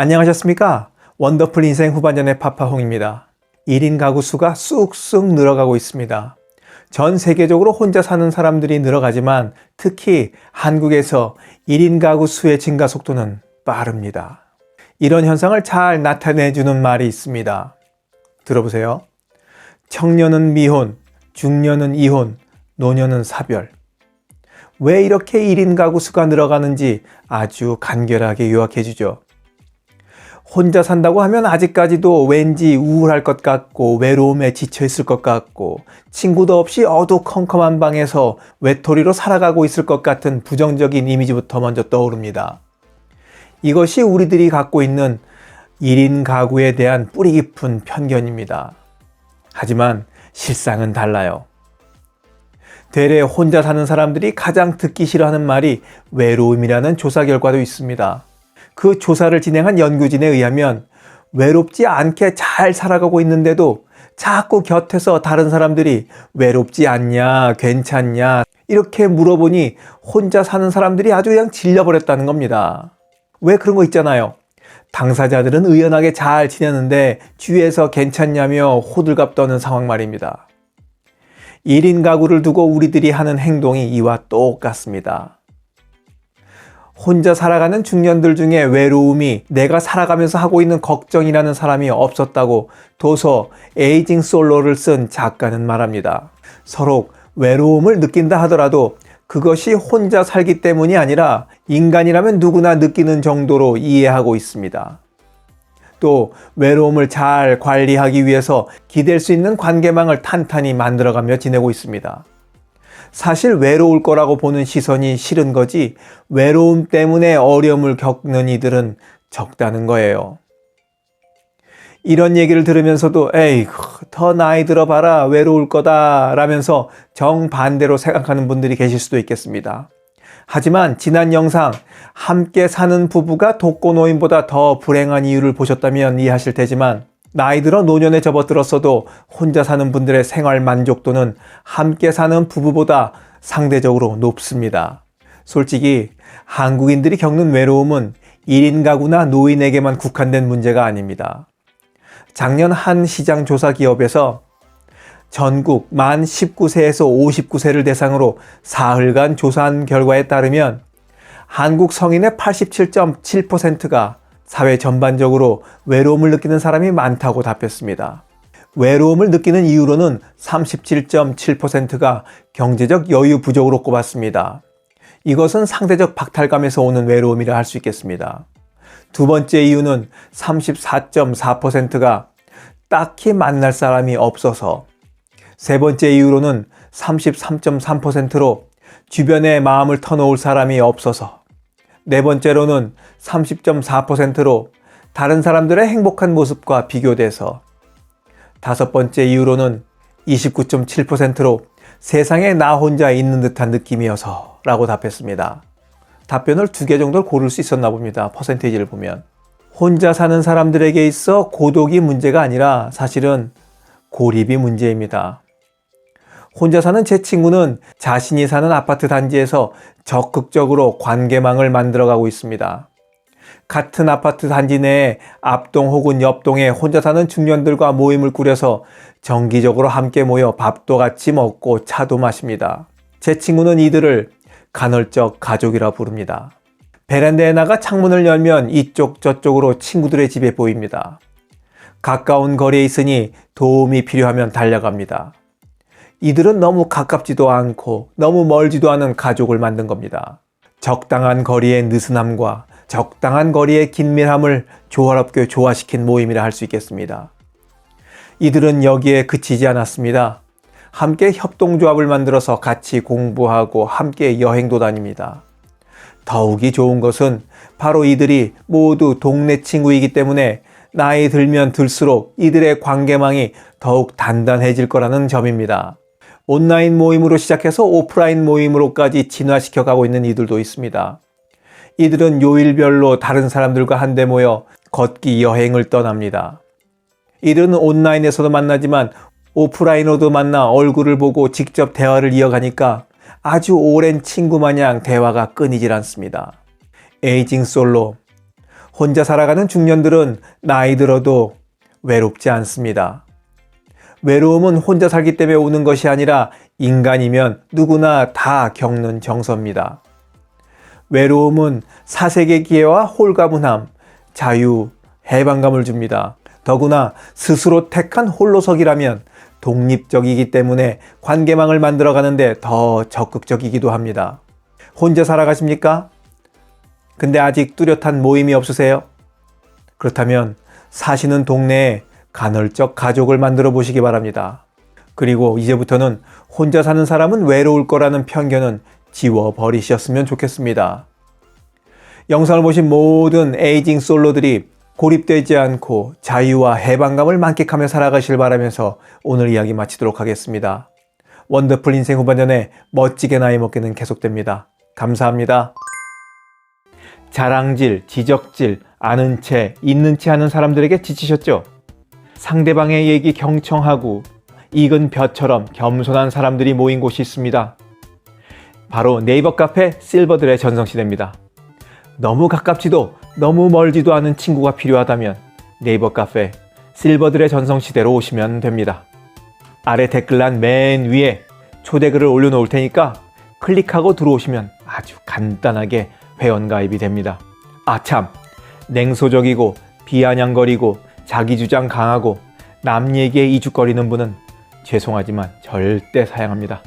안녕하셨습니까? 원더풀 인생 후반전의 파파홍입니다. 1인 가구 수가 쑥쑥 늘어가고 있습니다. 전 세계적으로 혼자 사는 사람들이 늘어가지만 특히 한국에서 1인 가구 수의 증가 속도는 빠릅니다. 이런 현상을 잘 나타내주는 말이 있습니다. 들어보세요. 청년은 미혼, 중년은 이혼, 노년은 사별. 왜 이렇게 1인 가구 수가 늘어가는지 아주 간결하게 요약해 주죠. 혼자 산다고 하면 아직까지도 왠지 우울할 것 같고 외로움에 지쳐 있을 것 같고 친구도 없이 어두컴컴한 방에서 외톨이로 살아가고 있을 것 같은 부정적인 이미지부터 먼저 떠오릅니다. 이것이 우리들이 갖고 있는 1인 가구에 대한 뿌리 깊은 편견입니다. 하지만 실상은 달라요. 대래 혼자 사는 사람들이 가장 듣기 싫어하는 말이 외로움이라는 조사 결과도 있습니다. 그 조사를 진행한 연구진에 의하면 외롭지 않게 잘 살아가고 있는데도 자꾸 곁에서 다른 사람들이 외롭지 않냐, 괜찮냐, 이렇게 물어보니 혼자 사는 사람들이 아주 그냥 질려버렸다는 겁니다. 왜 그런 거 있잖아요. 당사자들은 의연하게 잘 지내는데 주위에서 괜찮냐며 호들갑 떠는 상황 말입니다. 1인 가구를 두고 우리들이 하는 행동이 이와 똑같습니다. 혼자 살아가는 중년들 중에 외로움이 내가 살아가면서 하고 있는 걱정이라는 사람이 없었다고 도서 에이징 솔로를 쓴 작가는 말합니다. 서로 외로움을 느낀다 하더라도 그것이 혼자 살기 때문이 아니라 인간이라면 누구나 느끼는 정도로 이해하고 있습니다. 또 외로움을 잘 관리하기 위해서 기댈 수 있는 관계망을 탄탄히 만들어가며 지내고 있습니다. 사실 외로울 거라고 보는 시선이 싫은 거지 외로움 때문에 어려움을 겪는 이들은 적다는 거예요. 이런 얘기를 들으면서도 에이 더 나이 들어봐라 외로울 거다 라면서 정반대로 생각하는 분들이 계실 수도 있겠습니다. 하지만 지난 영상 함께 사는 부부가 독거 노인보다 더 불행한 이유를 보셨다면 이해하실 테지만 나이 들어 노년에 접어들었어도 혼자 사는 분들의 생활 만족도는 함께 사는 부부보다 상대적으로 높습니다. 솔직히 한국인들이 겪는 외로움은 1인 가구나 노인에게만 국한된 문제가 아닙니다. 작년 한 시장 조사 기업에서 전국 만 19세에서 59세를 대상으로 사흘간 조사한 결과에 따르면 한국 성인의 87.7%가 사회 전반적으로 외로움을 느끼는 사람이 많다고 답했습니다. 외로움을 느끼는 이유로는 37.7%가 경제적 여유 부족으로 꼽았습니다. 이것은 상대적 박탈감에서 오는 외로움이라 할 수 있겠습니다. 두 번째 이유는 34.4%가 딱히 만날 사람이 없어서, 세 번째 이유로는 33.3%로 주변에 마음을 터놓을 사람이 없어서, 네 번째로는 30.4%로 다른 사람들의 행복한 모습과 비교돼서 다섯 번째 이유로는 29.7%로 세상에 나 혼자 있는 듯한 느낌이어서 라고 답했습니다. 답변을 두 개 정도를 고를 수 있었나 봅니다. 퍼센테이지를 보면. 혼자 사는 사람들에게 있어 고독이 문제가 아니라 사실은 고립이 문제입니다. 혼자 사는 제 친구는 자신이 사는 아파트 단지에서 적극적으로 관계망을 만들어가고 있습니다. 같은 아파트 단지 내에 앞동 혹은 옆동에 혼자 사는 중년들과 모임을 꾸려서 정기적으로 함께 모여 밥도 같이 먹고 차도 마십니다. 제 친구는 이들을 간헐적 가족이라 부릅니다. 베란다에 나가 창문을 열면 이쪽 저쪽으로 친구들의 집에 보입니다. 가까운 거리에 있으니 도움이 필요하면 달려갑니다. 이들은 너무 가깝지도 않고 너무 멀지도 않은 가족을 만든 겁니다. 적당한 거리의 느슨함과 적당한 거리의 긴밀함을 조화롭게 조화시킨 모임이라 할 수 있겠습니다. 이들은 여기에 그치지 않았습니다. 함께 협동조합을 만들어서 같이 공부하고 함께 여행도 다닙니다. 더욱이 좋은 것은 바로 이들이 모두 동네 친구이기 때문에 나이 들면 들수록 이들의 관계망이 더욱 단단해질 거라는 점입니다. 온라인 모임으로 시작해서 오프라인 모임으로까지 진화시켜 가고 있는 이들도 있습니다. 이들은 요일별로 다른 사람들과 한데 모여 걷기 여행을 떠납니다. 이들은 온라인에서도 만나지만 오프라인으로도 만나 얼굴을 보고 직접 대화를 이어가니까 아주 오랜 친구 마냥 대화가 끊이질 않습니다. 에이징 솔로. 혼자 살아가는 중년들은 나이 들어도 외롭지 않습니다. 외로움은 혼자 살기 때문에 오는 것이 아니라 인간이면 누구나 다 겪는 정서입니다. 외로움은 사색의 기회와 홀가분함, 자유, 해방감을 줍니다. 더구나 스스로 택한 홀로서기라면 독립적이기 때문에 관계망을 만들어 가는데 더 적극적이기도 합니다. 혼자 살아가십니까? 근데 아직 뚜렷한 모임이 없으세요? 그렇다면 사시는 동네에 간헐적 가족을 만들어 보시기 바랍니다. 그리고 이제부터는 혼자 사는 사람은 외로울 거라는 편견은 지워 버리셨으면 좋겠습니다. 영상을 보신 모든 에이징 솔로들이 고립되지 않고 자유와 해방감을 만끽하며 살아가실 바라면서 오늘 이야기 마치도록 하겠습니다. 원더풀 인생 후반전에 멋지게 나이 먹기는 계속됩니다. 감사합니다. 자랑질, 지적질, 아는 채, 있는 채 하는 사람들에게 지치셨죠? 상대방의 얘기 경청하고 익은 벼처럼 겸손한 사람들이 모인 곳이 있습니다. 바로 네이버 카페 실버들의 전성시대입니다. 너무 가깝지도 너무 멀지도 않은 친구가 필요하다면 네이버 카페 실버들의 전성시대로 오시면 됩니다. 아래 댓글란 맨 위에 초대글을 올려놓을 테니까 클릭하고 들어오시면 아주 간단하게 회원가입이 됩니다. 아, 참. 냉소적이고 비아냥거리고 자기 주장 강하고 남 얘기에 이죽거리는 분은 죄송하지만 절대 사양합니다.